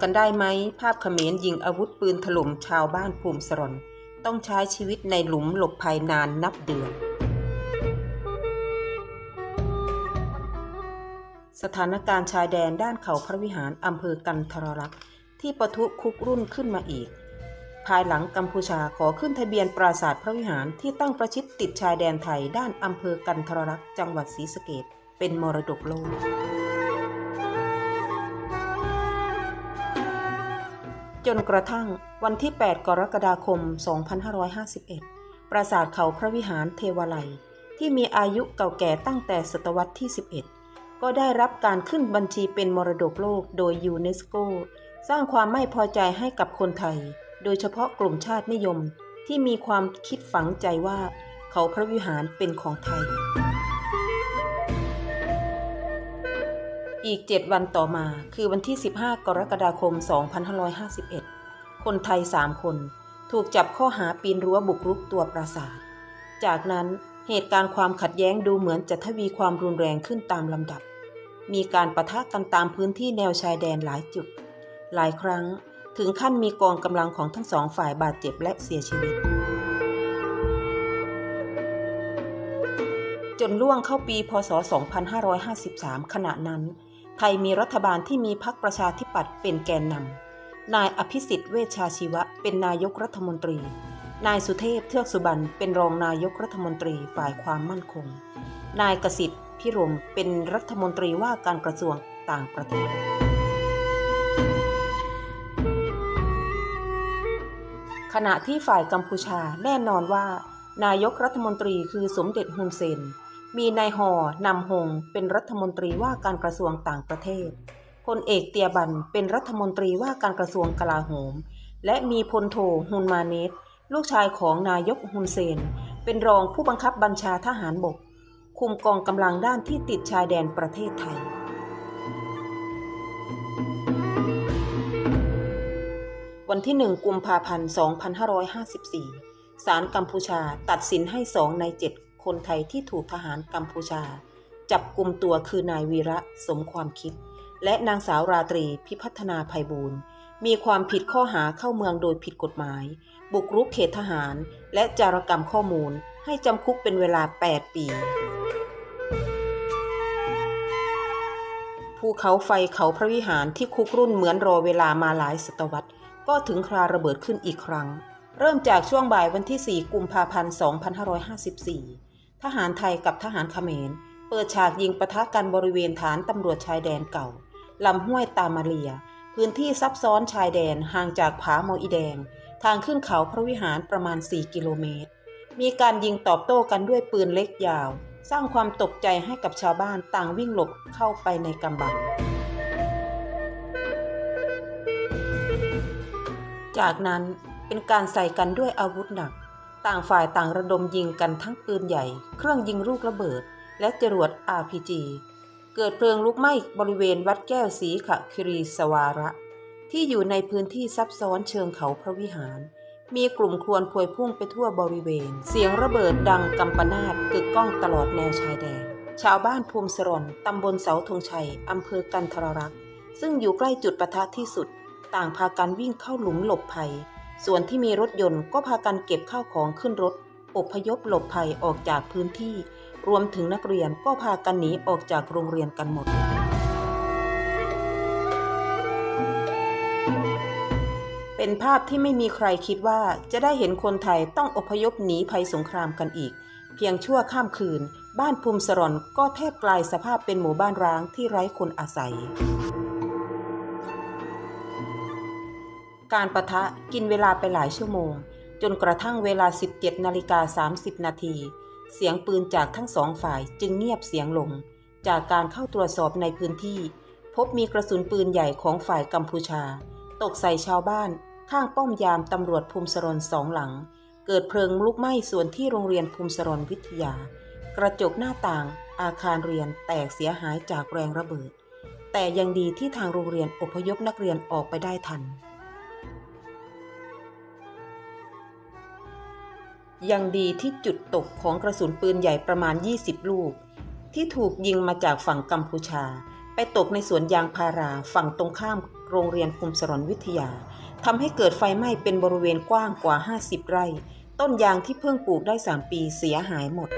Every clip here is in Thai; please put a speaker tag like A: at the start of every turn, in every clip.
A: ำกันได้ไหม ภาพเขมรยิงอาวุธปืนถล่มชาวบ้านภูมิสรนต้องใช้ชีวิตในหลุมหลบภัยนานนับเดือน สถานการณ์ชายแดนด้านเขาพระวิหารอำเภอกันทรลักษ์ที่ปะทุคุกรุ่นขึ้นมาอีก ภายหลังกัมพูชาขอขึ้นทะเบียนปราสาทพระวิหารที่ตั้งประชิดติดชายแดนไทยด้านอำเภอกันทรลักษ์จังหวัดศรีสะเกษเป็นมรดกโลก นกระทั่งวันที่ 8 กรกฎาคม 2551 ปราสาทเขาพระวิหารเทวาลัย ที่มีอายุเก่าแก่ตั้งแต่ศตวรรษที่ 11 ก็ได้รับการขึ้นบัญชีเป็นมรดกโลกโดยยูเนสโก สร้างความไม่พอใจให้กับคนไทย โดยเฉพาะกลุ่มชาตินิยม ที่มีความคิดฝังใจว่าเขาพระวิหารเป็นของไทย อีก 7 วันต่อมาคือวันที่ 15 กรกฎาคม 2551 คนไทย3คน ถูกจับข้อหาปีนรั้วบุกรุกตัวปราสาท จากนั้นเหตุการณ์ความขัดแย้งดูเหมือนจะทวีความรุนแรงขึ้นตามลำดับ มีการประทะกันตามพื้นที่แนวชายแดนหลายจุด หลายครั้งถึงขั้นมีกองกำลังของทั้งสองฝ่ายบาดเจ็บและเสียชีวิต จนล่วงเข้าปีพศ 2553 ขณะนั้น ไทยมีรัฐบาลที่มีพรรคประชาธิปัตย์เป็นแกนนำ นายอภิสิทธิ์เวชชาชีวะ เป็นนายกรัฐมนตรี นายสุเทพเทือกสุบรรณเป็นรองนายกรัฐมนตรีฝ่ายความมั่นคง นายกสิทธิ์พิรมเป็นรัฐมนตรีว่าการกระทรวงต่างประเทศ ขณะที่ฝ่ายกัมพูชาแน่นอนว่า นายกรัฐมนตรีคือสมเด็จฮุนเซน มีนายฮอนำฮงเป็นรัฐมนตรีว่าการกระทรวงต่างประเทศ ลเอกเตียบันเป็นรัฐมนตรีว่าการกระทรวงกลาโหม และมีพลโทฮุนมาเนตลูกชายของนายกฮุนเซน เป็นรองผู้บังคับบัญชาทหารบก คุมกองกำลังด้านที่ติดชายแดนประเทศไทย วันที่ 1 กุมภาพันธ์ 2554 ศาลกัมพูชาตัดสินให้สองใน7คนไทยที่ถูกทหารกัมพูชา จับกลุ่มตัวคือนายวีระสมความคิด และนางสาวราตรีพิพัฒนาภัยบูรณ์มีความผิดข้อหาเข้าเมืองโดยผิดกฎหมาย บุกรุกเขตทหาร และจารกรรมข้อมูล ให้จำคุกเป็นเวลา 8 ปีภูเขาไฟเขาพระวิหารที่คุกรุ่นเหมือนรอเวลามาหลายศตวรรษ ก็ถึงคราระเบิดขึ้นอีกครั้ง เริ่มจากช่วงบ่ายวันที่ 4 กุมภาพันธ์ 2554 ทหารไทยกับทหารเขมร เปิดฉากยิงปะทะกันบริเวณฐานตำรวจชายแดนเก่า ลำห้วยตามาเรีย พื้นที่ซับซ้อนชายแดนห่างจากผาโมอีแดง ทางขึ้นเขาพระวิหารประมาณ 4 กิโลเมตร มีการยิงตอบโต้กันด้วยปืนเล็กยาว สร้างความตกใจให้กับชาวบ้านต่างวิ่งหลบเข้าไปในกำบัง จากนั้นเป็นการใส่กันด้วยอาวุธหนัก ต่างฝ่ายต่างระดมยิงกันทั้งปืนใหญ่ เครื่องยิงลูกระเบิด และจรวด RPG เกิดเพลิงลุกไหม้บริเวณวัดแก้วศรีขะคิรีสวาระ ที่อยู่ในพื้นที่ซับซ้อนเชิงเขาพระวิหาร มีกลุ่มควนพวยพุ่งไปทั่วบริเวณ เสียงระเบิดดังกำปนาตกึกก้องตลอดแนวชายแดน ชาวบ้านภูมิสรนตำบลเสาธงชัยอำเภอกันทรรักษ์ซึ่งอยู่ใกล้จุดปะทะที่สุด ต่างพากันวิ่งเข้าหลุมหลบภัย ส่วนที่มีรถยนต์ก็พากันเก็บข้าวของขึ้นรถอพยพหลบภัยออกจากพื้นที่ รวมถึงนักเรียนก็พากันหนีออกจากโรงเรียนกันหมด เป็นภาพที่ไม่มีใครคิดว่าจะได้เห็นคนไทยต้องอพยพหนีภัยสงครามกันอีก เพียงชั่วข้ามคืน บ้านภูมิสรนก็แทบกลายสภาพเป็นหมู่บ้านร้างที่ไร้คนอาศัยการประทะกินเวลาไปหลายชั่วโมง จนกระทั่งเวลา 17 นาฬิกา 30 นาที เสียงปืนจากทั้งสองฝ่ายจึงเงียบเสียงลง จากการเข้าตรวจสอบในพื้นที่ พบมีกระสุนปืนใหญ่ของฝ่ายกัมพูชา ตกใส่ชาวบ้านข้างป้อมยามตำรวจภูมิสรนสองหลัง เกิดเพลิงลุกไหม้ส่วนที่โรงเรียนภูมิสรนวิทยา กระจกหน้าต่าง อาคารเรียนแตกเสียหายจากแรงระเบิด แต่ยังดีที่ทางโรงเรียนอพยพนักเรียนออกไปได้ทัน ยังดีที่จุดตกของกระสุนปืนใหญ่ประมาณ 20 ลูก ที่ถูกยิงมาจากฝั่งกัมพูชา ไปตกในสวนยางพาราฝั่งตรงข้ามโรงเรียนภูมิสรรวิทยาทำให้เกิดไฟไหม้เป็นบริเวณกว้างกว่า 50 ไร่ ต้นยางที่เพิ่งปลูกได้ 3 ปีเสียหายหมด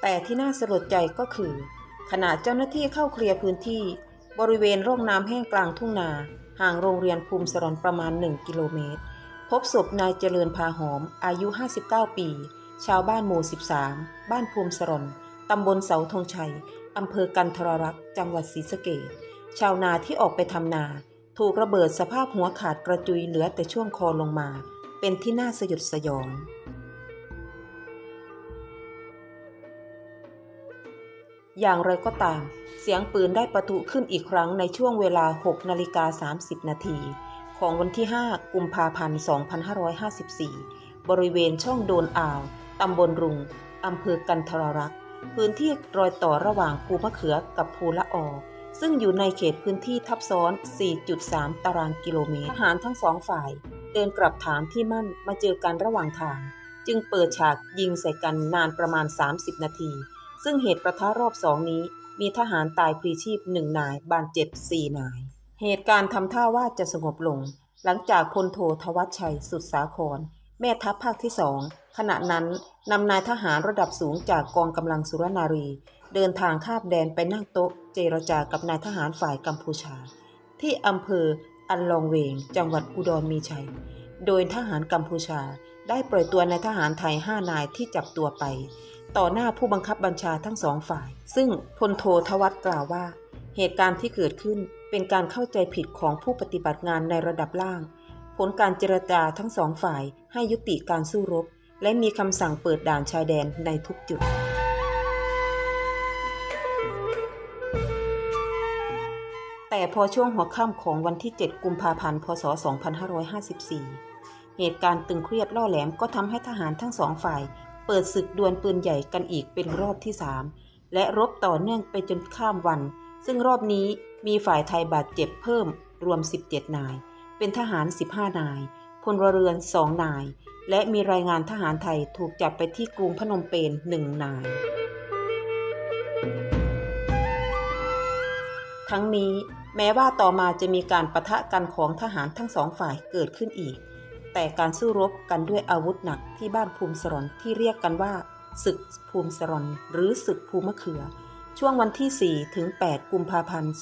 A: แต่ที่น่าสลดใจก็คือ ขณะเจ้าหน้าที่เข้าเคลียร์พื้นที่ บริเวณร่องน้ำแห้งกลางทุ่งนา ห่างโรงเรียนภูมิสรนประมาณ 1 กิโลเมตร พบศพนายเจริญพาหอม อายุ 59 ปี ชาวบ้านหมู่ 13 บ้านภูมิสรนตำบลเสาธงชัย อำเภอกันทรรักษ์ จังหวัดศรีสะเกษชาวนาที่ออกไปทำนา ถูกระเบิดสภาพหัวขาดกระจุยเหลือแต่ช่วงคอลงมา เป็นที่น่าสยดสยอง อย่างไรก็ตาม เสียงปืนได้ประทุขึ้นอีกครั้งในช่วงเวลา 6 นาฬิกา 30 นาที ของวันที่ 5 กุมภาพันธ์ 2554 บริเวณช่องโดนอ่าว ตำบลรุง อำเภอกันทรรักษ์ พื้นที่รอยต่อระหว่างภูมะเขือกับภูละออซึ่งอยู่ในเขตพื้นที่ทับซ้อน 4.3 ตารางกิโลเมตร ทหารทั้งสองฝ่าย เดินกลับฐานที่มั่นมาเจอกันระหว่างทาง จึงเปิดฉากยิงใส่กันนานประมาณ 30 นาที ซึ่งเหตุประทะรอบสองนี้ มีทหารตายพลีชีพหนึ่งนาย บาดเจ็บสี่นาย เหตุการณ์ทำท่าว่าจะสงบลง หลังจากพลโททวัชชัยสุดสาคร แม่ทัพภาคที่สองขณะนั้นนำนายทหารระดับสูงจากกองกำลังสุรนารี เดินทางข้ามแดนไปนั่งโต๊ะ เจรจากับนายทหารฝ่ายกัมพูชา ที่อำเภออันลองเวง จังหวัดอุดรมีชัย โดยทหารกัมพูชาได้ปล่อยตัวนายทหารไทย5นายที่จับตัวไป ต่อหน้าผู้บังคับบัญชาทั้งสองฝ่าย ซึ่งพลโททวัตกล่าวว่า เหตุการณ์ที่เกิดขึ้นเป็นการเข้าใจผิดของผู้ปฏิบัติงานในระดับล่าง ผลการเจรจาทั้งสองฝ่ายให้ยุติการสู้รบ และมีคำสั่งเปิดด่านชายแดนในทุกจุด แต่พอช่วงหัวค่ำของวันที่ 7 กุมภาพันธ์ พศ 2554 เหตุการณ์ตึงเครียดล่อแหลมก็ทำให้ทหารทั้งสองฝ่าย เปิดศึกดวลปืนใหญ่กันอีกเป็นรอบที่3และรบต่อเนื่องไปจนข้ามวัน ซึ่งรอบนี้มีฝ่ายไทยบาดเจ็บเพิ่มรวม 17 นาย เป็นทหาร 15 นาย พลเรือน2นาย และมีรายงานทหารไทยถูกจับไปที่กรุงพนมเปญ1นาย ทั้งนี้แม้ว่าต่อมาจะมีการปะทะกันของทหารทั้งสองฝ่ายเกิดขึ้นอีก แต่การสู้รบกันด้วยอาวุธหนักที่บ้านภูมิสรนที่เรียกกันว่า ศึกภูมิสรนหรือศึกภูมะเขือ ช่วงวันที่ 4 ถึง 8 กุมภาพันธ์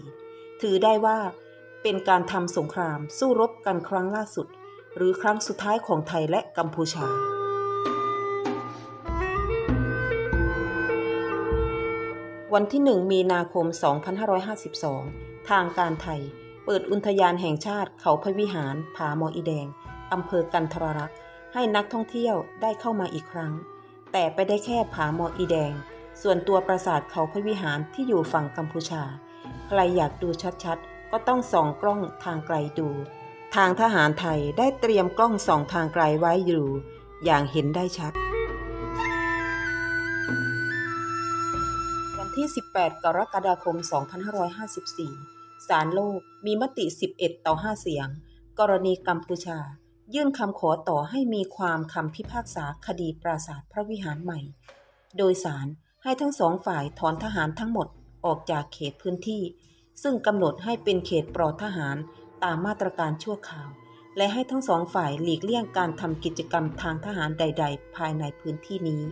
A: 2554 ถือได้ว่า เป็นการทำสงครามสู้รบกันครั้งล่าสุด หรือครั้งสุดท้ายของไทยและกัมพูชา วันที่ 1 มีนาคม 2552 ทางการไทย ปิดอุทยานแห่งชาติเขาพระวิหาร ผาหมออีแดง อำเภอกันทรรักษ์ให้นักท่องเที่ยวได้เข้ามาอีกครั้ง แต่ไปได้แค่ผาหมออีแดง ส่วนตัวปราสาทเขาพระวิหารที่อยู่ฝั่งกัมพูชา ใครอยากดูชัดๆ ก็ต้องส่องกล้องทางไกลดู ทางทหารไทยได้เตรียมกล้องส่องทางไกลไว้อยู่ อย่างเห็นได้ชัด วันที่ 18 กรกฎาคม 2554 ศาลโลกมีมติ 11 ต่อ 5 เสียง กรณีกัมพูชา ยื่นคำขอต่อให้มีความคำพิพากษาคดีปราสาทพระวิหารใหม่ โดยศาลให้ทั้งสองฝ่ายถอนทหารทั้งหมดออกจากเขตพื้นที่ ซึ่งกำหนดให้เป็นเขตปลอดทหารตามมาตรการชั่วคราว และให้ทั้งสองฝ่ายหลีกเลี่ยงการทำกิจกรรมทางทหารใด ๆ ภายในพื้นที่นี้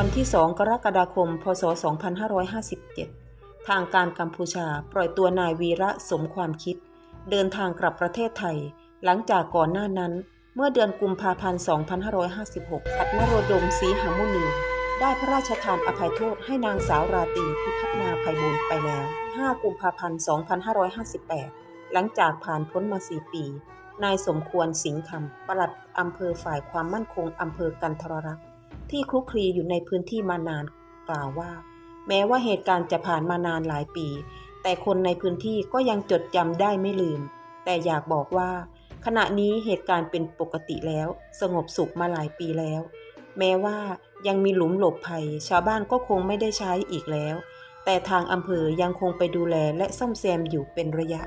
A: วันที่ 2 กรกฎาคม พศ 2557 ทางการกัมพูชาปล่อยตัวนายวีระสมความคิด เดินทางกลับประเทศไทย หลังจากก่อนหน้านั้น เมื่อเดือนกุมภาพันธ์ 2556ขัดนโรดมศรีหามุนี ได้พระราชทานอภัยโทษให้นางสาวราตรีพิพัฒนาภัยบูลย์ไปแล้ว 5 กุมภาพันธ์ 2558 หลังจากผ่านพ้นมา 4 ปี นายสมควรสิงห์คำปลัดอำเภอฝ่ายความมั่นคงอำเภอกันทรรักษ์ ที่คลุกคลีอยู่ในพื้นที่มานานกล่าวว่า แม้ว่าเหตุการณ์จะผ่านมานานหลายปี แต่คนในพื้นที่ก็ยังจดจำได้ไม่ลืม แต่อยากบอกว่า ขณะนี้เหตุการณ์เป็นปกติแล้ว สงบสุขมาหลายปีแล้ว แม้ว่ายังมีหลุมหลบภัย ชาวบ้านก็คงไม่ได้ใช้อีกแล้ว แต่ทางอำเภอยังคงไปดูแลและซ่อมแซมอยู่เป็นระยะ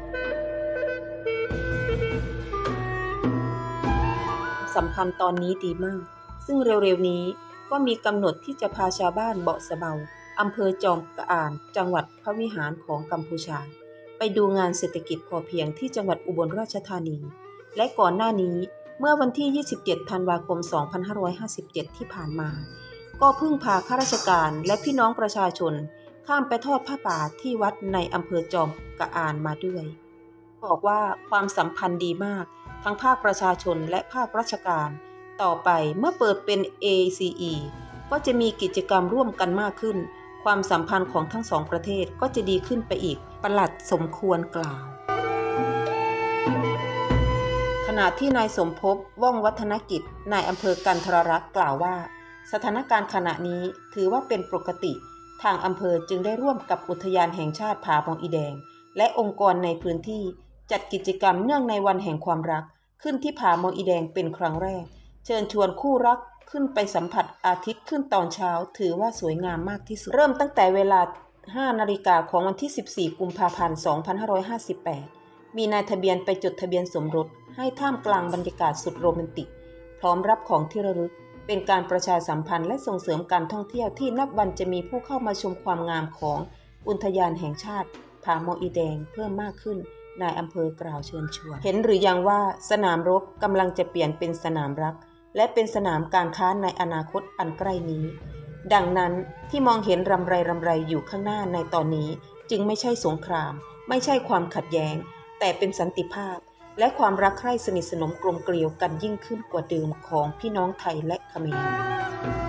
A: สัมพันธ์ตอนนี้ดีมาก ซึ่งเร็วๆนี้ ก็มีกำหนดที่จะพาชาวบ้านเบาะสะเบาอำเภอจอมกระอาน จังหวัดพระวิหารของกัมพูชา ไปดูงานเศรษฐกิจพอเพียงที่จังหวัดอุบลราชธานี และก่อนหน้านี้เมื่อวันที่ 27 ธันวาคม 2557 ที่ผ่านมา ก็เพิ่งพาข้าราชการและพี่น้องประชาชน ข้ามไปทอดผ้าป่าที่วัดในอำเภอจอมกระอานมาด้วย บอกว่าความสัมพันธ์ดีมาก ทั้งภาคประชาชนและภาคราชการ ต่อไปเมื่อเปิดเป็น ACE ก็จะมีกิจกรรมร่วมกันมากขึ้น ความสัมพันธ์ของทั้งสองประเทศก็จะดีขึ้นไปอีก ประหลัดสมควรกล่าว ขณะที่นายสมภพว่องวัฒนกิจนายอำเภอกันทรรักษ์กล่าวว่า สถานการณ์ขณะนี้ถือว่าเป็นปกติ ทางอำเภอจึงได้ร่วมกับอุทยานแห่งชาติผาบองอีแดง และองค์กรในพื้นที่จัดกิจกรรมเนื่องในวันแห่งความรัก ขึ้นที่ผาหมอีแดงเป็นครั้งแรก ชิญชวนคู่รักขึ้นไปสัมผัสอาทิตย์ขึ้นตอนเช้า ถือว่าสวยงามมากที่สุด เริ่มตั้งแต่เวลา 5 นาฬิกาของวันที่ 14 กุมภาพันธ์ 2558 มีนายทะเบียนไปจดทะเบียนสมรส ให้ท่ามกลางบรรยากาศสุดโรแมนติก พร้อมรับของที่ระลึก เป็นการประชาสัมพันธ์และส่งเสริมการท่องเที่ยวที่นับวันจะมีผู้เข้ามาชมความงามของอุทยานแห่งชาติผาหมออีแดงเพิ่มมากขึ้นนายอำเภอกล่าวเชิญชวน เห็นหรือยังว่าสนามรบกำลังจะเปลี่ยนเป็นสนามรัก และเป็นสนามการค้าในอนาคตอันใกล้นี้ ดังนั้นที่มองเห็นรำไรรำไรอยู่ข้างหน้าในตอนนี้จึงไม่ใช่สงคราม ไม่ใช่ความขัดแย้ง แต่เป็นสันติภาพ และความรักใคร่สนิทสนมกลมเกลียวกันยิ่งขึ้นกว่าเดิมของพี่น้องไทยและเขมร